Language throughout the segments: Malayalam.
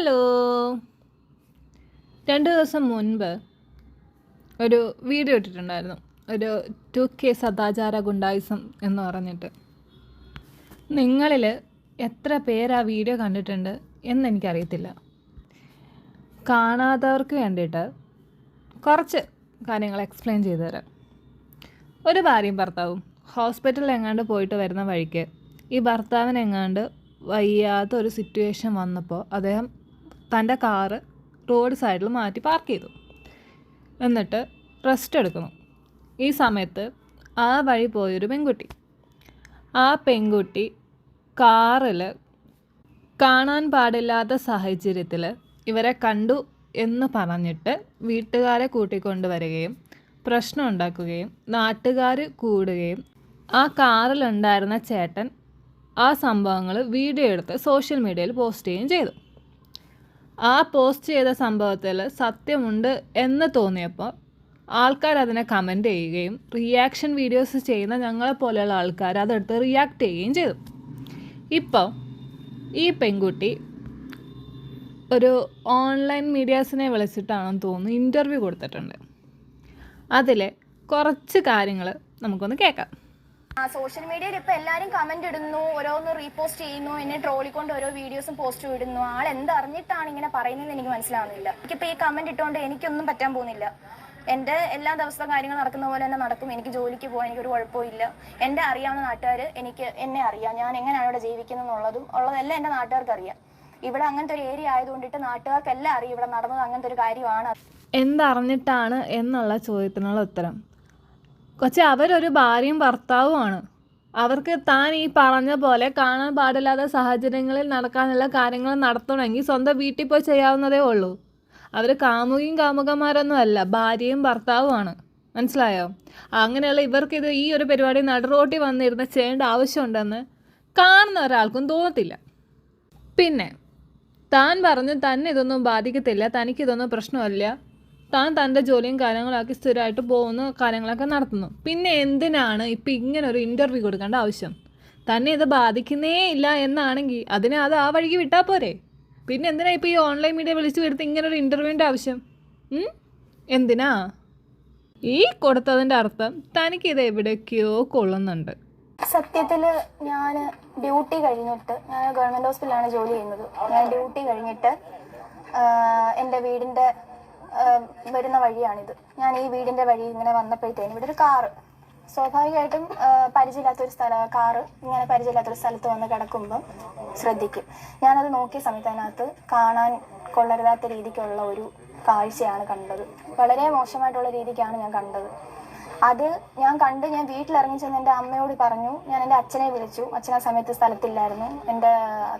ഹലോ. രണ്ട് ദിവസം മുൻപ് ഒരു വീഡിയോ ഇട്ടിട്ടുണ്ടായിരുന്നു. ഒരു ടു കെ സദാചാര ഗുണ്ടായിസം എന്ന് പറഞ്ഞിട്ട്. നിങ്ങളിൽ എത്ര പേര് ആ വീഡിയോ കണ്ടിട്ടുണ്ട് എന്ന് എന്നെനിക്കറിയത്തില്ല കാണാത്തവർക്ക് വേണ്ടിയിട്ട് കുറച്ച് കാര്യങ്ങൾ എക്സ്പ്ലെയിൻ ചെയ്തു തരാം. ഒരു ഭാര്യയും ഭർത്താവും ഹോസ്പിറ്റലിൽ എങ്ങാണ്ട് പോയിട്ട് വരുന്ന വഴിക്ക് ഈ ഭർത്താവിനെങ്ങാണ്ട് വയ്യാത്ത ഒരു സിറ്റുവേഷൻ വന്നപ്പോൾ അദ്ദേഹം തന്റെ കാറ് റോഡ് സൈഡിൽ മാറ്റി പാർക്ക് ചെയ്തു. എന്നിട്ട് റെസ്റ്റ് എടുക്കുന്നു. ഈ സമയത്ത് ആ വഴി പോയൊരു പെൺകുട്ടി. ആ പെൺകുട്ടി കാറിൽ കാണാൻ പാടില്ലാത്ത സാഹചര്യത്തിൽ ഇവരെ കണ്ടു എന്ന് പറഞ്ഞിട്ട് വീട്ടുകാരെ കൂട്ടിക്കൊണ്ടുവരികയും പ്രശ്നം ഉണ്ടാക്കുകയും നാട്ടുകാർ കൂടുകയും ആ കാറിലുണ്ടായിരുന്ന ചേട്ടൻ ആ സംഭവങ്ങൾ വീഡിയോ എടുത്ത് സോഷ്യൽ മീഡിയയിൽ പോസ്റ്റ് ചെയ്യുകയും ചെയ്തു. ആ പോസ്റ്റ് ചെയ്ത സംഭവത്തിൽ സത്യമുണ്ട് എന്ന് തോന്നിയപ്പോൾ ആൾക്കാർ അതിനെ കമന്റ് ചെയ്യുകയും റിയാക്ഷൻ വീഡിയോസ് ചെയ്യുന്ന ഞങ്ങളെപ്പോലെയുള്ള ആൾക്കാർ അതെടുത്ത് റിയാക്ട് ചെയ്യുകയും ചെയ്തു. ഇപ്പോൾ ഈ പെൺകുട്ടി ഒരു ഓൺലൈൻ മീഡിയാസിനെ വിളിച്ചിട്ടാണെന്ന് തോന്നുന്നു ഇന്റർവ്യൂ കൊടുത്തിട്ടുണ്ട്. അതിലെ കുറച്ച് കാര്യങ്ങൾ നമുക്കൊന്ന് കേൾക്കാം. സോഷ്യൽ മീഡിയയിൽ ഇപ്പൊ എല്ലാരും കമന്റ് ഇടുന്നു ഓരോന്ന് റീപോസ്റ്റ് ചെയ്യുന്നു എന്നെ ട്രോളിക്കൊണ്ട് ഓരോ വീഡിയോസും പോസ്റ്റ് ഇടുന്നു. ആൾ എന്തറിഞ്ഞിട്ടാണ് ഇങ്ങനെ പറയുന്നതെന്ന് എനിക്ക് മനസ്സിലാവുന്നില്ല. എനിക്കിപ്പോ ഈ കമന്റ് ഇട്ടുകൊണ്ട് എനിക്കൊന്നും പറ്റാൻ പോകുന്നില്ല. എന്റെ എല്ലാ ദിവസത്തെ കാര്യങ്ങൾ നടക്കുന്ന പോലെ തന്നെ നടക്കും. എനിക്ക് ജോലിക്ക് പോകാൻ എനിക്ക് ഒരു കുഴപ്പമില്ല എന്റെ അറിയാവുന്ന നാട്ടുകാർ എനിക്ക് എന്നെ അറിയാം. ഞാൻ എങ്ങനെയാണ് ഇവിടെ ജീവിക്കുന്നത് എന്നുള്ളതും ഉള്ളതെല്ലാം എന്റെ നാട്ടുകാർക്ക് അറിയാം. ഇവിടെ അങ്ങനത്തെ ഒരു ഏരിയ ആയതുകൊണ്ടിട്ട് നാട്ടുകാർക്കെല്ലാം അറിയാം ഇവിടെ നടന്നത് അങ്ങനത്തെ ഒരു കാര്യമാണ്. എന്തറിഞ്ഞിട്ടാണ് എന്നുള്ള ചോദ്യത്തിനുള്ള ഉത്തരം? കൊച്ചെ അവരൊരു ഭാര്യയും ഭർത്താവുമാണ്. അവർക്ക് താൻ ഈ പറഞ്ഞ പോലെ കാണാൻ പാടില്ലാത്ത സാഹചര്യങ്ങളിൽ നടക്കാനുള്ള കാര്യങ്ങൾ നടത്തണമെങ്കിൽ സ്വന്തം വീട്ടിൽ പോയി ചെയ്യാവുന്നതേ ഉള്ളൂ. അവർ കാമുകിയും കാമുകന്മാരൊന്നും അല്ല ഭാര്യയും ഭർത്താവുമാണ്. മനസ്സിലായോ? അങ്ങനെയുള്ള ഇവർക്കിത് ഈ ഒരു പരിപാടി നടുറോട്ടി വന്നിരുന്ന് ചെയ്യേണ്ട ആവശ്യമുണ്ടെന്ന് കാണുന്ന ഒരാൾക്കും തോന്നത്തില്ല. പിന്നെ താൻ പറഞ്ഞു തന്നെ ഇതൊന്നും ബാധിക്കത്തില്ല തനിക്കിതൊന്നും പ്രശ്നമല്ല. താൻ തന്റെ ജോലിയും കാര്യങ്ങളാക്കി സ്ഥിരമായിട്ട് പോകുന്ന കാര്യങ്ങളൊക്കെ നടത്തുന്നു. പിന്നെ എന്തിനാണ് ഇപ്പം ഇങ്ങനെ ഒരു ഇന്റർവ്യൂ കൊടുക്കേണ്ട ആവശ്യം? തന്നെ ഇത് ബാധിക്കുന്നേ ഇല്ല എന്നാണെങ്കിൽ അതിനെ അത് ആ വഴിക്ക് വിട്ടാൽ പോരെ? പിന്നെ എന്തിനാ ഇപ്പോൾ ഈ ഓൺലൈൻ മീഡിയ വിളിച്ച് വരുത്തി ഇങ്ങനെ ഒരു ഇന്റർവ്യൂവിന്റെ ആവശ്യം എന്തിനാ? ഈ കൊടുത്തതിന്റെ അർത്ഥം തനിക്കിത് എവിടേക്കോ കൊള്ളുന്നുണ്ട്. സത്യത്തിൽ ഞാൻ ഡ്യൂട്ടി കഴിഞ്ഞിട്ട് ഞാൻ ഗവൺമെന്റ് ഹോസ്പിറ്റലിലാണ് ജോലി ചെയ്യുന്നത്. ഞാൻ ഡ്യൂട്ടി കഴിഞ്ഞിട്ട് എന്റെ വീടിന്റെ ആഹ് വരുന്ന വഴിയാണിത്. ഞാൻ ഈ വീടിന്റെ വഴി ഇങ്ങനെ വന്നപ്പോഴത്തേനും ഇവിടെ ഒരു കാറ്. സ്വാഭാവികമായിട്ടും പരിചയമില്ലാത്തൊരു സ്ഥല കാറ് ഇങ്ങനെ പരിചയമില്ലാത്തൊരു സ്ഥലത്ത് വന്ന് കിടക്കുമ്പം ശ്രദ്ധിക്കും. ഞാനത് നോക്കിയ സമയത്ത് അതിനകത്ത് കാണാൻ കൊള്ളരുതാത്ത രീതിക്കുള്ള ഒരു കാഴ്ചയാണ് കണ്ടത്. വളരെ മോശമായിട്ടുള്ള രീതിക്കാണ് ഞാൻ കണ്ടത്. അത് ഞാൻ കണ്ട് ഞാൻ വീട്ടിലിറങ്ങി ചെന്ന് എന്റെ അമ്മയോട് പറഞ്ഞു ഞാൻ എന്റെ അച്ഛനെ വിളിച്ചു. അച്ഛൻ ആ സമയത്ത് സ്ഥലത്തില്ലായിരുന്നു. എന്റെ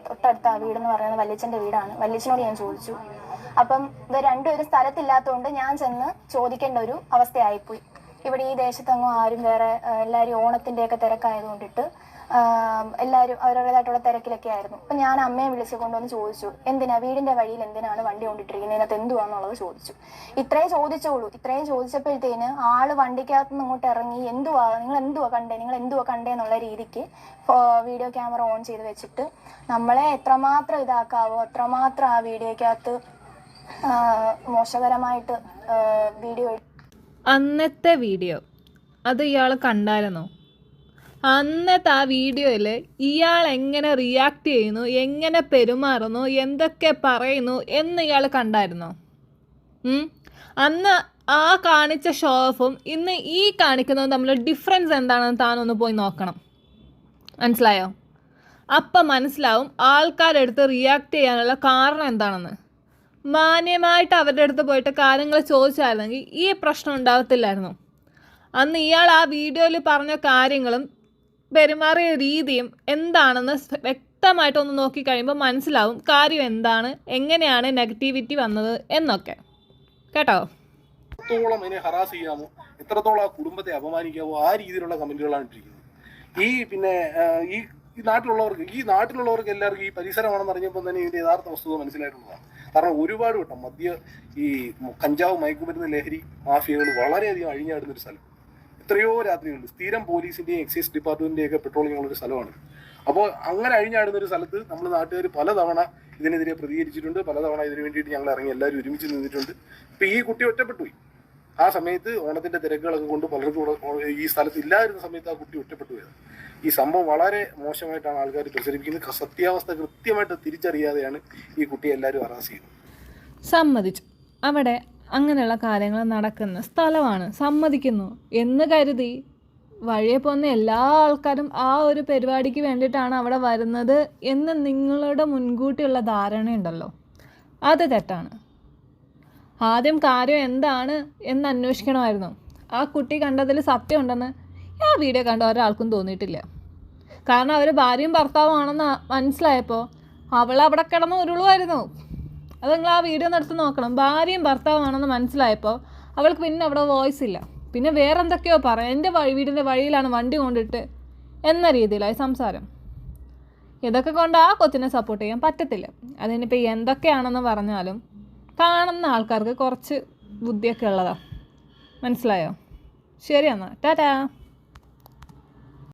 തൊട്ടടുത്ത വീടെന്ന് പറയുന്നത് വല്യച്ഛന്റെ വീടാണ്. വല്യച്ഛനോട് ഞാൻ ചോദിച്ചു. അപ്പം ഇത് ഒരു സ്ഥലത്തില്ലാത്തതുകൊണ്ട് ഞാൻ ചെന്ന് ചോദിക്കേണ്ട ഒരു അവസ്ഥയായിപ്പോയി. ഇവിടെ ഈ ദേശത്തെങ്ങും ആരും വേറെ എല്ലാവരും ഓണത്തിന്റെയൊക്കെ തിരക്കായതുകൊണ്ടിട്ട് എല്ലാവരും അവരവരുടേതായിട്ടുള്ള തിരക്കിലൊക്കെ ആയിരുന്നു അപ്പം ഞാൻ അമ്മയെ വിളിച്ച് കൊണ്ടുവന്ന് ചോദിച്ചു എന്തിനാ? വീടിന്റെ വഴിയിൽ എന്തിനാണ് വണ്ടി കൊണ്ടിട്ടിരിക്കുന്നത്? ഇതിനകത്ത് എന്തുവാന്നുള്ളത് ചോദിച്ചു. ഇത്രയും ചോദിച്ചോളൂ. ഇത്രയും ചോദിച്ചപ്പോഴത്തേന് ആൾ വണ്ടിക്കകത്ത് നിന്ന് ഇങ്ങോട്ട് ഇറങ്ങി എന്തുവാ? നിങ്ങൾ എന്തുവാ കണ്ടേ? നിങ്ങൾ എന്തുവാ കണ്ടേ? എന്നുള്ള രീതിക്ക് വീഡിയോ ക്യാമറ ഓൺ ചെയ്ത് വെച്ചിട്ട് നമ്മളെ എത്രമാത്രം ഇതാക്കാവോ? അത്രമാത്രം ആ വീഡിയോക്കകത്ത് ആ, മോശകരമായിട്ട് വീഡിയോ അന്നത്തെ വീഡിയോ. അത് ഇയാൾ കണ്ടായിരുന്നോ? അന്നത്തെ ആ വീഡിയോയിൽ ഇയാൾ എങ്ങനെ റിയാക്ട് ചെയ്യുന്നു എങ്ങനെ പെരുമാറുന്നു എന്തൊക്കെ പറയുന്നു എന്ന് ഇയാൾ കണ്ടായിരുന്നോ? അന്ന് ആ കാണിച്ച ഷോ ഓഫും ഇന്ന് ഈ കാണിക്കുന്നതും തമ്മിൽ ഡിഫറൻസ് എന്താണെന്ന് താനൊന്ന് പോയി നോക്കണം. മനസ്സിലായോ? അപ്പം മനസ്സിലാവും ആൾക്കാരെടുത്ത് റിയാക്ട് ചെയ്യാനുള്ള കാരണം എന്താണെന്ന്. മാന്യമായിട്ട് അവരുടെ അടുത്ത് പോയിട്ട് കാര്യങ്ങൾ ചോദിച്ചായിരുന്നെങ്കിൽ ഈ പ്രശ്നം ഉണ്ടാകത്തില്ലായിരുന്നു. അന്ന് ഇയാൾ ആ വീഡിയോയിൽ പറഞ്ഞ കാര്യങ്ങളും പെരുമാറിയ രീതിയും എന്താണെന്ന് വ്യക്തമായിട്ടൊന്ന് നോക്കിക്കഴിയുമ്പോൾ മനസ്സിലാവും കാര്യം എന്താണ് എങ്ങനെയാണ് നെഗറ്റിവിറ്റി വന്നത് എന്നൊക്കെ. കേട്ടോ? എത്രത്തോളം എന്നെ ഹറാസ് ചെയ്യാമോ എത്രത്തോളം ആ കുടുംബത്തെ അപമാനിക്കാമോ ആ രീതിയിലുള്ള കമന്റുകളാണ് ഇട്ടിരിക്കുന്നത്. ഈ പിന്നെ ഈ നാട്ടിലുള്ളവർക്ക് ഈ നാട്ടിലുള്ളവർക്ക് എല്ലാവർക്കും ഈ പരിസരമാണെന്ന് അറിഞ്ഞപ്പോൾ തന്നെ ഇതിന്റെ യഥാർത്ഥ വസ്തുത മനസ്സിലായിട്ടുള്ളതാണ്. കാരണം ഒരുപാട് വട്ടം മദ്യ ഈ കഞ്ചാവ് മയക്കുമരുന്ന് ലഹരി മാഫിയകൾ വളരെയധികം അഴിഞ്ഞാടുന്ന ഒരു സ്ഥലം. എത്രയോ രാത്രിയുണ്ട് സ്ഥിരം പോലീസിന്റെയും എക്സൈസ് ഡിപ്പാർട്ട്മെന്റിന്റെയും ഒക്കെ പെട്രോളിംഗ് ഉള്ള ഒരു സ്ഥലമാണ്. അപ്പോൾ അങ്ങനെ അഴിഞ്ഞാടുന്ന ഒരു സ്ഥലത്ത് നമ്മൾ നാട്ടുകാർ പലതവണ ഇതിനെതിരെ പ്രതികരിച്ചിട്ടുണ്ട്. പലതവണ ഇതിനു വേണ്ടിയിട്ട് ഞങ്ങൾ ഇറങ്ങി എല്ലാവരും ഒരുമിച്ച് നിന്നിട്ടുണ്ട്. ഇപ്പൊ ഈ കുട്ടി ഒറ്റപ്പെട്ടു പോയി ആ സമയത്ത് ഓണത്തിന്റെ തിരക്കുകളൊക്കെ കൊണ്ട് പലർക്കും ഈ സ്ഥലത്ത് ഇല്ലാതിരുന്ന സമയത്ത് ആ കുട്ടി ഒറ്റപ്പെട്ടു പോയത്. ഈ സംഭവം വളരെ മോശമായിട്ടാണ് ആൾക്കാർ പ്രചരിപ്പിക്കുന്നത്. സത്യാവസ്ഥ കൃത്യമായിട്ട് തിരിച്ചറിയാതെയാണ് ഈ കുട്ടിയെ എല്ലാവരും അറാസ് ചെയ്യുന്നത് സമ്മതിച്ചു. അവിടെ അങ്ങനെയുള്ള കാര്യങ്ങൾ നടക്കുന്ന സ്ഥലമാണ്. സമ്മതിക്കുന്നു എന്ന് കരുതി വഴിയെ പോകുന്ന എല്ലാ ആൾക്കാരും ആ ഒരു പരിപാടിക്ക് വേണ്ടിയിട്ടാണ് അവിടെ വരുന്നത് എന്ന് നിങ്ങളുടെ മുൻകൂട്ടിയുള്ള ധാരണയുണ്ടല്ലോ. അത് തെറ്റാണ്. ആദ്യം കാര്യം എന്താണ് എന്ന് അന്വേഷിക്കണമായിരുന്നു. ആ കുട്ടി കണ്ടതിൽ സത്യമുണ്ടെന്ന് ആ വീഡിയോ കണ്ട ഒരാൾക്കും തോന്നിയിട്ടില്ല. കാരണം അവർ ഭാര്യയും ഭർത്താവും ആണെന്ന് മനസ്സിലായപ്പോൾ അവൾ അവിടെ കിടന്ന് ഉരുളുമായിരുന്നു. അത് നിങ്ങൾ ആ വീഡിയോ നടത്തി നോക്കണം. ഭാര്യയും ഭർത്താവുമാണെന്ന് മനസ്സിലായപ്പോൾ അവൾക്ക് പിന്നെ അവിടെ വോയിസ് ഇല്ല. പിന്നെ വേറെ എന്തൊക്കെയോ പറയാം എന്റെ വഴി വീടിന്റെ വഴിയിലാണ് വണ്ടി കൊണ്ടിട്ട് എന്ന രീതിയിലായി സംസാരം. ഇതൊക്കെ കൊണ്ട് ആ കൊച്ചിനെ സപ്പോർട്ട് ചെയ്യാൻ പറ്റത്തില്ല. അതിനിപ്പോൾ എന്തൊക്കെയാണെന്ന് പറഞ്ഞാലും കാണുന്ന ആൾക്കാർക്ക് കുറച്ച് ബുദ്ധിയൊക്കെ ഉള്ളതാണ് മനസ്സിലായോ? ശരി എന്നാൽ ടാറ്റാ.